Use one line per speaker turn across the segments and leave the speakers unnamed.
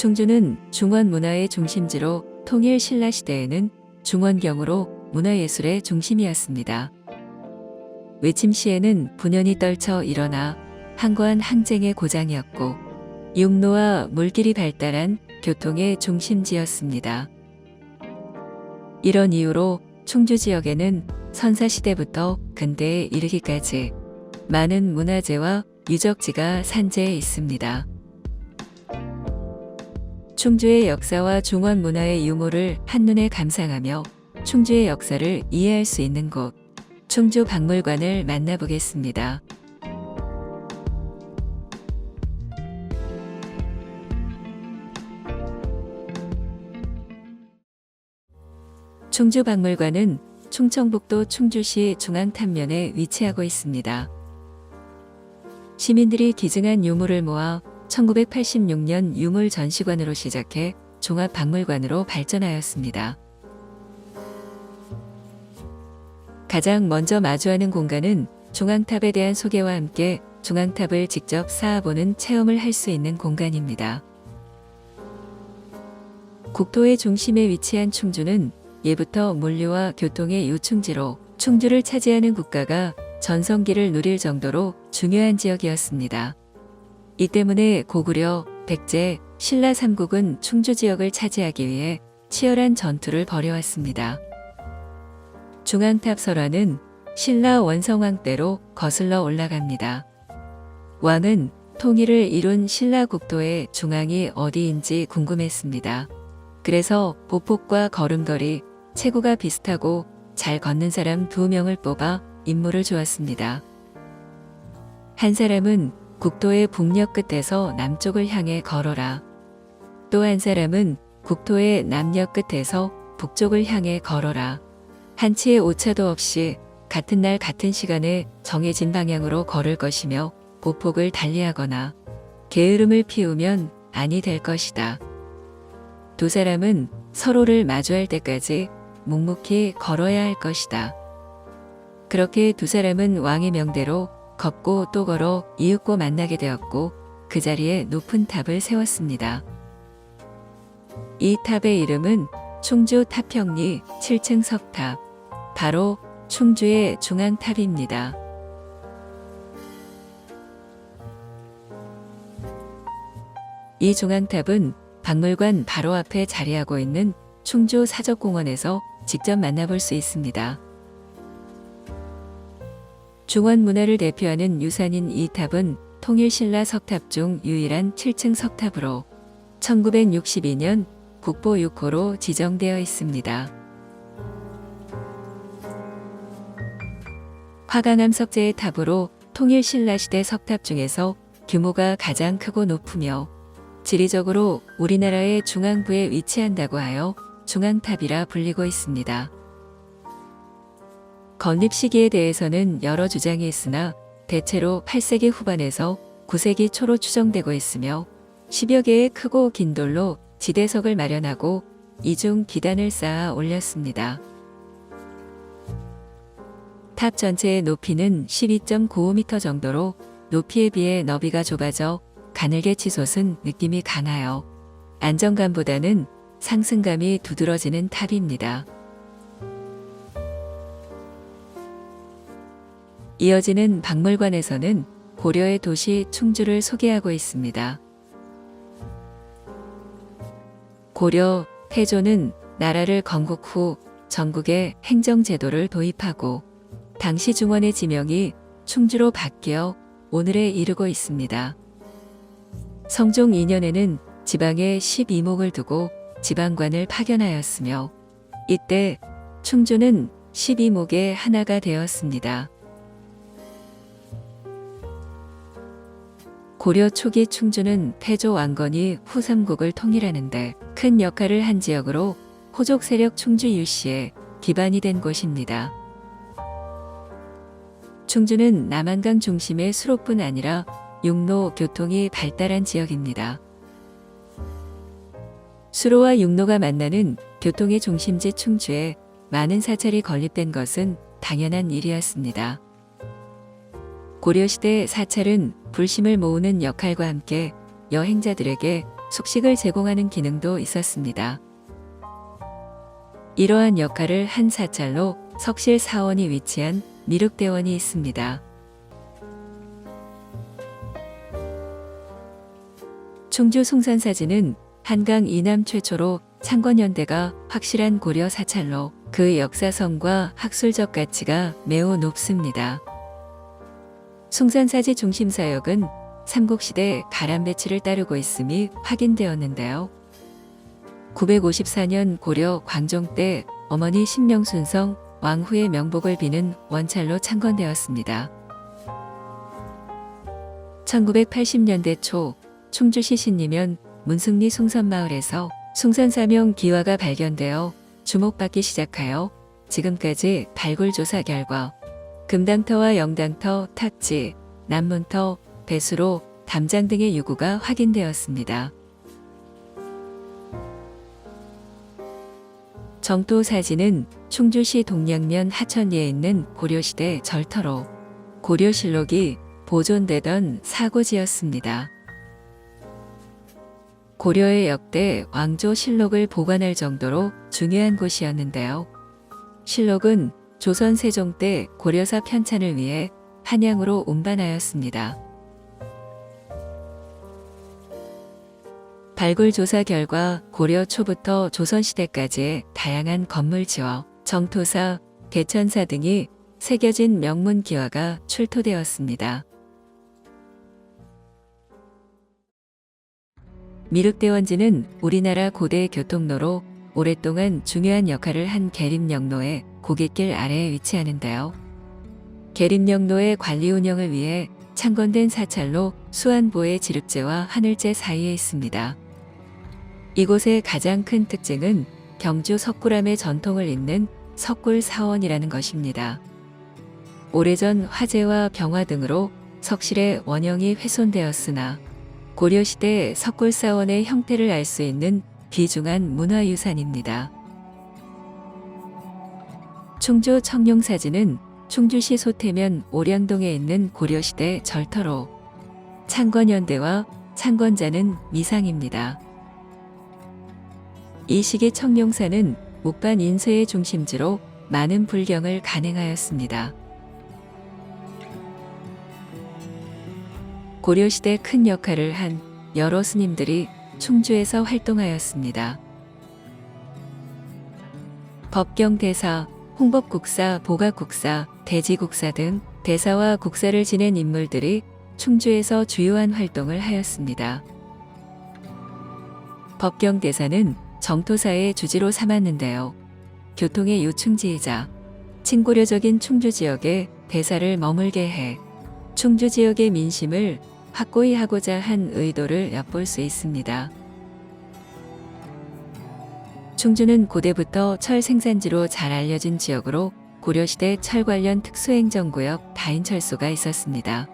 충주는 중원 문화의 중심지로 통일 신라 시대에는 중원경으로 문화예술의 중심이었습니다. 외침 시에는 분연이 떨쳐 일어나 항거한 항쟁의 고장이었고 육로와 물길이 발달한 교통의 중심지였습니다. 이런 이유로 충주 지역에는 선사시대부터 근대에 이르기까지 많은 문화재와 유적지가 산재해 있습니다. 충주의 역사와 중원 문화의 유무를 한눈에 감상하며 충주의 역사를 이해할 수 있는 곳, 충주 박물관을 만나보겠습니다. 충주 박물관은 충청북도 충주시 중앙탄면에 위치하고 있습니다. 시민들이 기증한 유물을 모아 1986년 유물 전시관으로 시작해 종합박물관으로 발전하였습니다. 가장 먼저 마주하는 공간은 중앙탑에 대한 소개와 함께 중앙탑을 직접 쌓아보는 체험을 할 수 있는 공간입니다. 국토의 중심에 위치한 충주는 예부터 물류와 교통의 요충지로 충주를 차지하는 국가가 전성기를 누릴 정도로 중요한 지역이었습니다. 이 때문에 고구려, 백제, 신라 삼국은 충주 지역을 차지하기 위해 치열한 전투를 벌여왔습니다. 중앙탑 설화는 신라 원성왕 때로 거슬러 올라갑니다. 왕은 통일을 이룬 신라 국토의 중앙이 어디인지 궁금했습니다. 그래서 보폭과 걸음걸이, 체구가 비슷하고 잘 걷는 사람 두 명을 뽑아 임무를 주었습니다. 한 사람은 국토의 북녘 끝에서 남쪽을 향해 걸어라. 또 한 사람은 국토의 남녘 끝에서 북쪽을 향해 걸어라. 한치의 오차도 없이 같은 날 같은 시간에 정해진 방향으로 걸을 것이며 보폭을 달리하거나 게으름을 피우면 아니 될 것이다. 두 사람은 서로를 마주할 때까지 묵묵히 걸어야 할 것이다. 그렇게 두 사람은 왕의 명대로 걷고 또 걸어 이윽고 만나게 되었고 그 자리에 높은 탑을 세웠습니다. 이 탑의 이름은 충주 타평리 7층 석탑, 바로 충주의 중앙탑입니다. 이 중앙탑은 박물관 바로 앞에 자리하고 있는 충주 사적공원에서 직접 만나볼 수 있습니다. 중원 문화를 대표하는 유산인 이 탑은 통일신라 석탑 중 유일한 7층 석탑으로 1962년 국보 6호로 지정되어 있습니다. 화강암 석재의 탑으로 통일신라시대 석탑 중에서 규모가 가장 크고 높으며 지리적으로 우리나라의 중앙부에 위치한다고 하여 중앙탑이라 불리고 있습니다. 건립 시기에 대해서는 여러 주장이 있으나 대체로 8세기 후반에서 9세기 초로 추정되고 있으며 10여 개의 크고 긴 돌로 지대석을 마련하고 이중 기단을 쌓아 올렸습니다. 탑 전체의 높이는 12.95m 정도로 높이에 비해 너비가 좁아져 가늘게 치솟은 느낌이 강하여 안정감보다는 상승감이 두드러지는 탑입니다. 이어지는 박물관에서는 고려의 도시 충주를 소개하고 있습니다. 고려, 태조는 나라를 건국 후 전국에 행정제도를 도입하고 당시 중원의 지명이 충주로 바뀌어 오늘에 이르고 있습니다. 성종 2년에는 지방에 12목을 두고 지방관을 파견하였으며 이때 충주는 12목의 하나가 되었습니다. 고려 초기 충주는 태조 왕건이 후삼국을 통일하는데 큰 역할을 한 지역으로 호족 세력 충주 유씨의 기반이 된 곳입니다. 충주는 남한강 중심의 수로뿐 아니라 육로 교통이 발달한 지역입니다. 수로와 육로가 만나는 교통의 중심지 충주에 많은 사찰이 건립된 것은 당연한 일이었습니다. 고려시대 사찰은 불심을 모으는 역할과 함께 여행자들에게 숙식을 제공하는 기능도 있었습니다. 이러한 역할을 한 사찰로 석실 사원이 위치한 미륵대원이 있습니다. 충주 송산사지는 한강 이남 최초로 창건연대가 확실한 고려 사찰로 그 역사성과 학술적 가치가 매우 높습니다. 숭산사지 중심사역은 삼국시대 가람배치를 따르고 있음이 확인되었는데요. 954년 고려 광종 때 어머니 신명순성 왕후의 명복을 비는 원찰로 창건되었습니다. 1980년대 초 충주시 신리면 문승리 숭선마을에서 숭산사명 기와가 발견되어 주목받기 시작하여 지금까지 발굴 조사 결과 금당터와 영당터, 탁지, 남문터, 배수로, 담장 등의 유구가 확인되었습니다. 정토 사진은 충주시 동양면 하천리에 있는 고려시대 절터로 고려실록이 보존되던 사고지였습니다. 고려의 역대 왕조 실록을 보관할 정도로 중요한 곳이었는데요. 실록은 조선 세종 때 고려사 편찬을 위해 한양으로 운반하였습니다. 발굴 조사 결과 고려 초부터 조선시대까지의 다양한 건물 지어 정토사, 개천사 등이 새겨진 명문 기와가 출토되었습니다. 미륵대원지는 우리나라 고대 교통로로 오랫동안 중요한 역할을 한 계림역로의 고갯길 아래에 위치하는데요. 계림역로의 관리 운영을 위해 창건된 사찰로 수안보의 지륵제와 하늘제 사이에 있습니다. 이곳의 가장 큰 특징은 경주 석굴암의 전통을 잇는 석굴 사원이라는 것입니다. 오래전 화재와 병화 등으로 석실의 원형이 훼손되었으나 고려시대 석굴사원의 형태를 알 수 있는 귀중한 문화유산입니다. 충주 청룡사지는 충주시 소태면 오량동에 있는 고려시대 절터로 창건연대와 창건자는 미상입니다. 이 시기 청룡사는 목반 인쇄의 중심지로 많은 불경을 간행하였습니다. 고려시대 큰 역할을 한 여러 스님들이 충주에서 활동하였습니다. 법경대사, 홍법국사, 보각국사, 대지국사 등 대사와 국사를 지낸 인물들이 충주에서 주요한 활동을 하였습니다. 법경대사는 정토사의 주지로 삼았는데요. 교통의 요충지이자 친고려적인 충주 지역에 대사를 머물게 해 충주 지역의 민심을 확고히 하고자 한 의도를 엿볼 수 있습니다. 충주는 고대부터 철 생산지로 잘 알려진 지역으로 고려시대 철 관련 특수행정구역 다인철소가 있었습니다.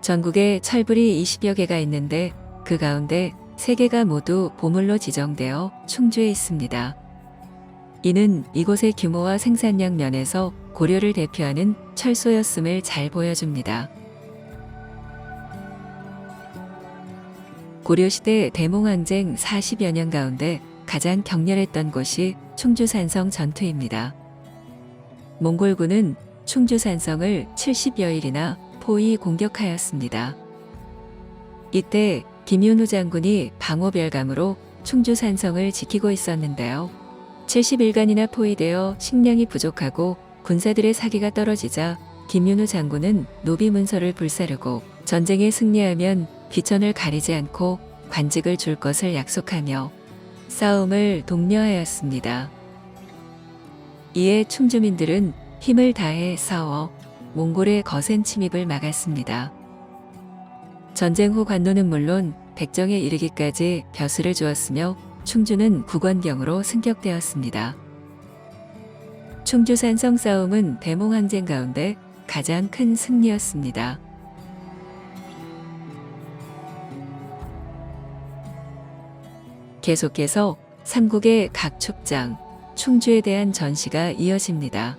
전국에 철불이 20여 개가 있는데 그 가운데 3개가 모두 보물로 지정되어 충주에 있습니다. 이는 이곳의 규모와 생산량 면에서 고려를 대표하는 철소였음을 잘 보여줍니다. 고려시대 대몽항쟁 40여 년 가운데 가장 격렬했던 곳이 충주산성 전투입니다. 몽골군은 충주산성을 70여일이나 포위 공격하였습니다. 이때 김윤후 장군이 방호별감으로 충주산성을 지키고 있었는데요. 70일간이나 포위되어 식량이 부족하고 군사들의 사기가 떨어지자 김윤후 장군은 노비 문서를 불사르고 전쟁에 승리하면 귀천을 가리지 않고 관직을 줄 것을 약속하며 싸움을 독려하였습니다. 이에 충주민들은 힘을 다해 싸워 몽골의 거센 침입을 막았습니다. 전쟁 후 관노는 물론 백정에 이르기까지 벼슬을 주었으며 충주는 국원경으로 승격되었습니다. 충주산성 싸움은 대몽항쟁 가운데 가장 큰 승리였습니다. 계속해서 삼국의 각 촉장, 충주에 대한 전시가 이어집니다.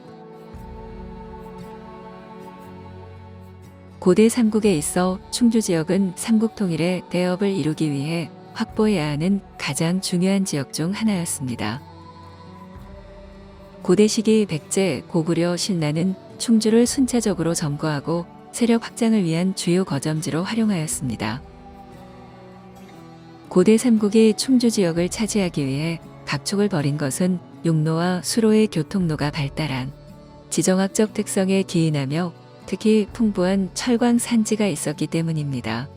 고대 삼국에 있어 충주 지역은 삼국 통일의 대업을 이루기 위해 확보해야 하는 가장 중요한 지역 중 하나였습니다. 고대 시기 백제, 고구려, 신라는 충주를 순차적으로 점거하고 세력 확장을 위한 주요 거점지로 활용하였습니다. 고대 삼국이 충주 지역을 차지하기 위해 각축을 벌인 것은 육로와 수로의 교통로가 발달한 지정학적 특성에 기인하며 특히 풍부한 철광 산지가 있었기 때문입니다.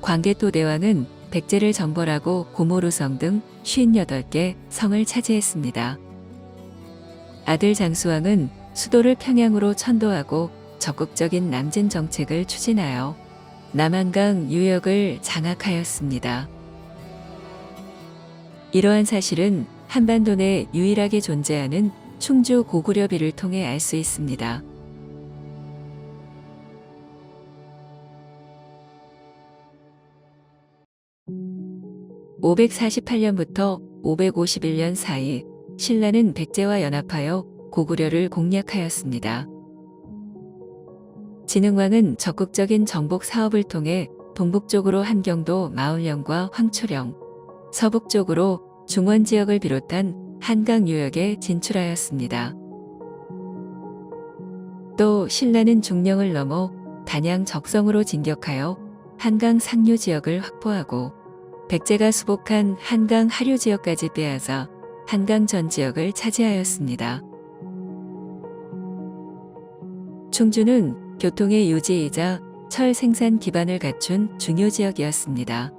광개토 대왕은 백제를 정벌하고 고모루성 등 58개 성을 차지했습니다. 아들 장수왕은 수도를 평양으로 천도하고 적극적인 남진 정책을 추진하여 남한강 유역을 장악하였습니다. 이러한 사실은 한반도 내 유일하게 존재하는 충주 고구려비를 통해 알 수 있습니다. (548년부터 551년) 사이 신라는 백제와 연합하여 고구려를 공략하였습니다. 진흥왕은 적극적인 정복 사업을 통해 동북쪽으로 한경도 마을령과 황초령, 서북쪽으로 중원 지역을 비롯한 한강 유역에 진출하였습니다. 또 신라는 중령을 넘어 단양 적성으로 진격하여 한강 상류 지역을 확보하고 백제가 수복한 한강 하류 지역까지 빼앗아 한강 전 지역을 차지하였습니다. 충주는 교통의 유지이자 철 생산 기반을 갖춘 중요 지역이었습니다.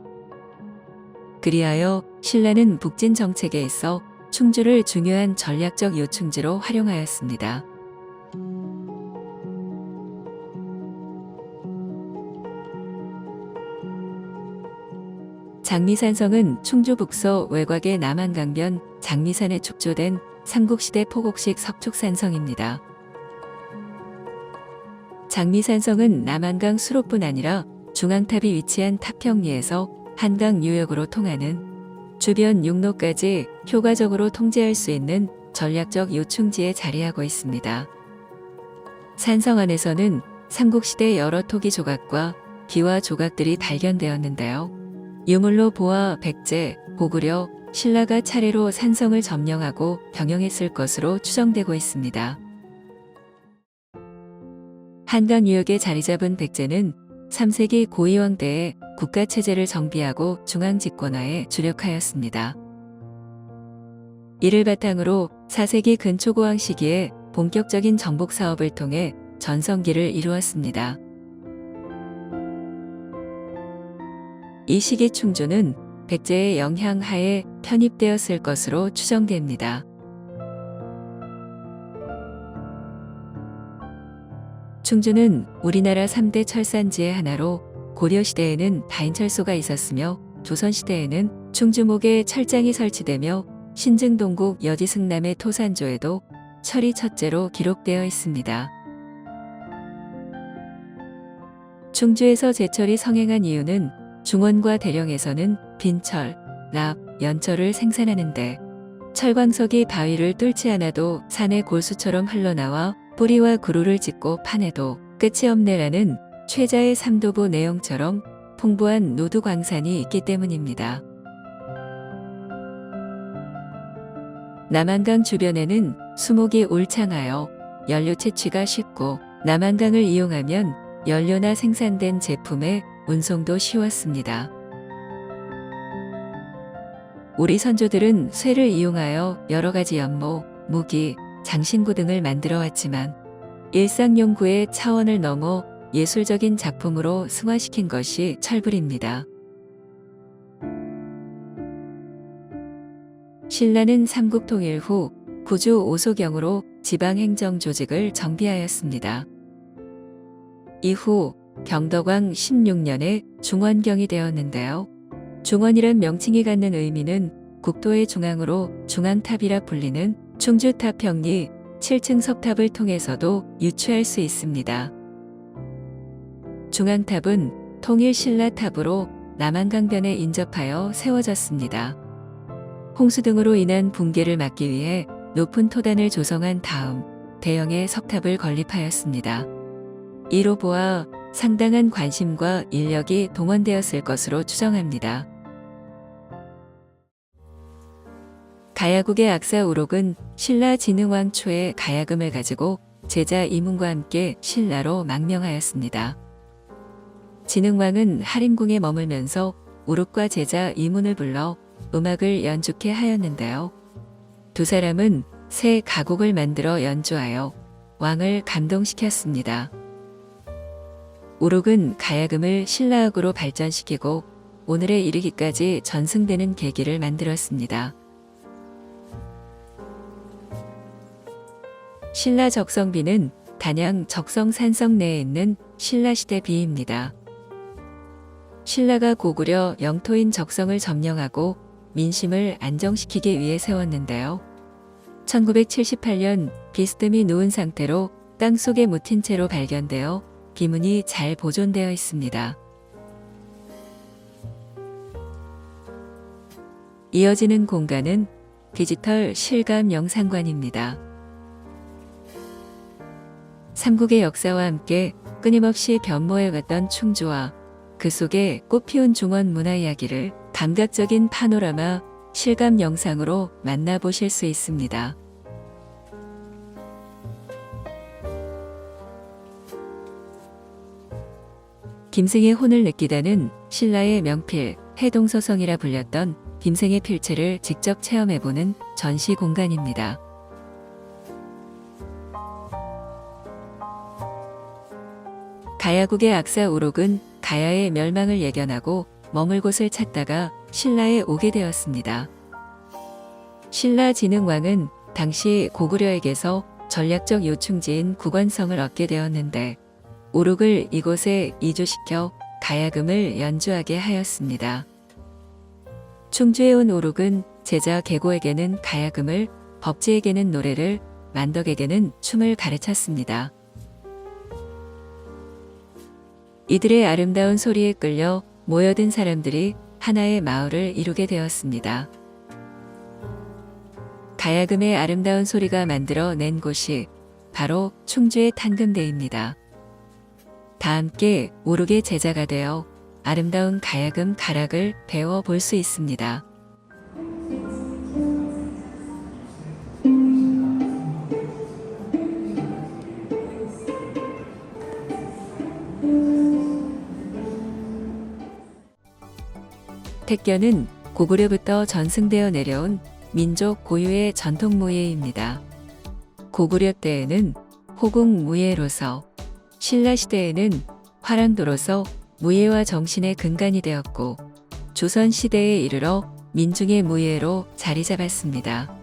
그리하여 신라는 북진 정책에 있어 충주를 중요한 전략적 요충지로 활용하였습니다. 장미산성은 충주 북서 외곽의 남한강변 장미산에 축조된 삼국시대 포곡식 석축산성입니다. 장미산성은 남한강 수로뿐 아니라 중앙탑이 위치한 탑평리에서 한강 유역으로 통하는 주변 육로까지 효과적으로 통제할 수 있는 전략적 요충지에 자리하고 있습니다. 산성 안에서는 삼국시대 여러 토기 조각과 기와 조각들이 발견되었는데요. 유물로 보아 백제, 고구려, 신라가 차례로 산성을 점령하고 병영했을 것으로 추정되고 있습니다. 한강 유역에 자리 잡은 백제는 3세기 고이왕 때에 국가체제를 정비하고 중앙집권화에 주력하였습니다. 이를 바탕으로 4세기 근초고왕 시기에 본격적인 정복 사업을 통해 전성기를 이루었습니다. 이 시기 충주는 백제의 영향 하에 편입되었을 것으로 추정됩니다. 충주는 우리나라 3대 철산지의 하나로 고려시대에는 다인철소가 있었으며 조선시대에는 충주목에 철장이 설치되며 신증동국 여지승남의 토산조에도 철이 첫째로 기록되어 있습니다. 충주에서 제철이 성행한 이유는 중원과 대령에서는 빈철, 납, 연철을 생산하는데 철광석이 바위를 뚫지 않아도 산의 골수처럼 흘러나와 뿌리와 그루를 짓고 파내도 끝이 없네라는 최자의 삼도보 내용처럼 풍부한 노두 광산이 있기 때문입니다. 남한강 주변에는 수목이 울창하여 연료 채취가 쉽고 남한강을 이용하면 연료나 생산된 제품의 운송도 쉬웠습니다. 우리 선조들은 쇠를 이용하여 여러 가지 연못, 무기, 장신구 등을 만들어 왔지만 일상 연구의 차원을 넘어 예술적인 작품으로 승화시킨 것이 철불입니다. 신라는 삼국 통일 후 구주 오소경으로 지방행정 조직을 정비하였습니다. 이후 경덕왕 16년에 중원경이 되었는데요. 중원이란 명칭이 갖는 의미는 국토의 중앙으로 중앙탑이라 불리는 충주탑 평리 7층 석탑을 통해서도 유추할 수 있습니다. 중앙탑은 통일 신라탑으로 남한강변에 인접하여 세워졌습니다. 홍수 등으로 인한 붕괴를 막기 위해 높은 토단을 조성한 다음 대형의 석탑을 건립하였습니다. 이로 보아 상당한 관심과 인력이 동원되었을 것으로 추정합니다. 가야국의 악사 우록은 신라 진흥왕 초에 가야금을 가지고 제자 이문과 함께 신라로 망명하였습니다. 진흥왕은 하림궁에 머물면서 우록과 제자 이문을 불러 음악을 연주케 하였는데요. 두 사람은 새 가곡을 만들어 연주하여 왕을 감동시켰습니다. 우록은 가야금을 신라악으로 발전시키고 오늘에 이르기까지 전승되는 계기를 만들었습니다. 신라 적성비는 단양 적성산성 내에 있는 신라시대 비입니다. 신라가 고구려 영토인 적성을 점령하고 민심을 안정시키기 위해 세웠는데요. 1978년 비스듬히 누운 상태로 땅 속에 묻힌 채로 발견되어 비문이 잘 보존되어 있습니다. 이어지는 공간은 디지털 실감 영상관입니다. 삼국의 역사와 함께 끊임없이 변모해갔던 충주와 그 속에 꽃피운 중원 문화 이야기를 감각적인 파노라마 실감 영상으로 만나보실 수 있습니다. 김생의 혼을 느끼다는 신라의 명필 해동서성이라 불렸던 김생의 필체를 직접 체험해보는 전시 공간입니다. 가야국의 악사 우록은 가야의 멸망을 예견하고 머물 곳을 찾다가 신라에 오게 되었습니다. 신라 진흥왕은 당시 고구려에게서 전략적 요충지인 국원성을 얻게 되었는데 우록을 이곳에 이주시켜 가야금을 연주하게 하였습니다. 충주에 온 우록은 제자 계고에게는 가야금을, 법지에게는 노래를, 만덕에게는 춤을 가르쳤습니다. 이들의 아름다운 소리에 끌려 모여든 사람들이 하나의 마을을 이루게 되었습니다. 가야금의 아름다운 소리가 만들어 낸 곳이 바로 충주의 탄금대입니다. 다 함께 오르게 제자가 되어 아름다운 가야금 가락을 배워 볼 수 있습니다. 택견은 고구려부터 전승되어 내려온 민족 고유의 전통 무예입니다. 고구려 때에는 호국 무예로서, 신라 시대에는 화랑도로서 무예와 정신의 근간이 되었고, 조선 시대에 이르러 민중의 무예로 자리 잡았습니다.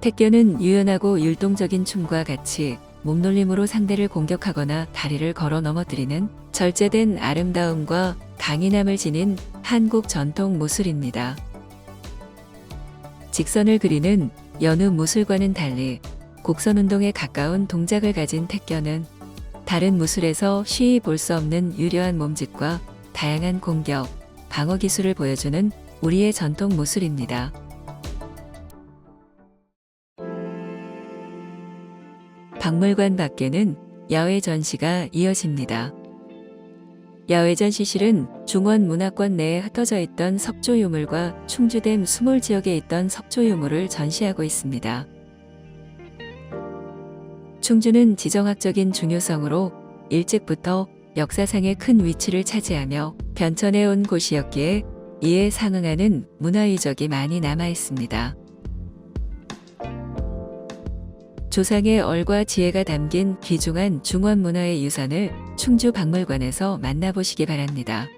택견은 유연하고 율동적인 춤과 같이 몸놀림으로 상대를 공격하거나 다리를 걸어 넘어뜨리는 절제된 아름다움과 강인함을 지닌 한국 전통 무술입니다. 직선을 그리는 여느 무술과는 달리 곡선 운동에 가까운 동작을 가진 택견은 다른 무술에서 쉬이 볼 수 없는 유려한 몸짓과 다양한 공격, 방어 기술을 보여주는 우리의 전통 무술입니다. 박물관 밖에는 야외 전시가 이어집니다. 야외 전 시실은 중원 문화권 내에 흩어져 있던 석조 유물과 충주댐 수몰 지역에 있던 석조 유물을 전시하고 있습니다. 충주는 지정학적인 중요성으로 일찍부터 역사상의 큰 위치를 차지하며 변천해 온 곳이었기에 이에 상응하는 문화유적이 많이 남아 있습니다. 조상의 얼과 지혜가 담긴 귀중한 중원 문화의 유산을 충주 박물관에서 만나보시기 바랍니다.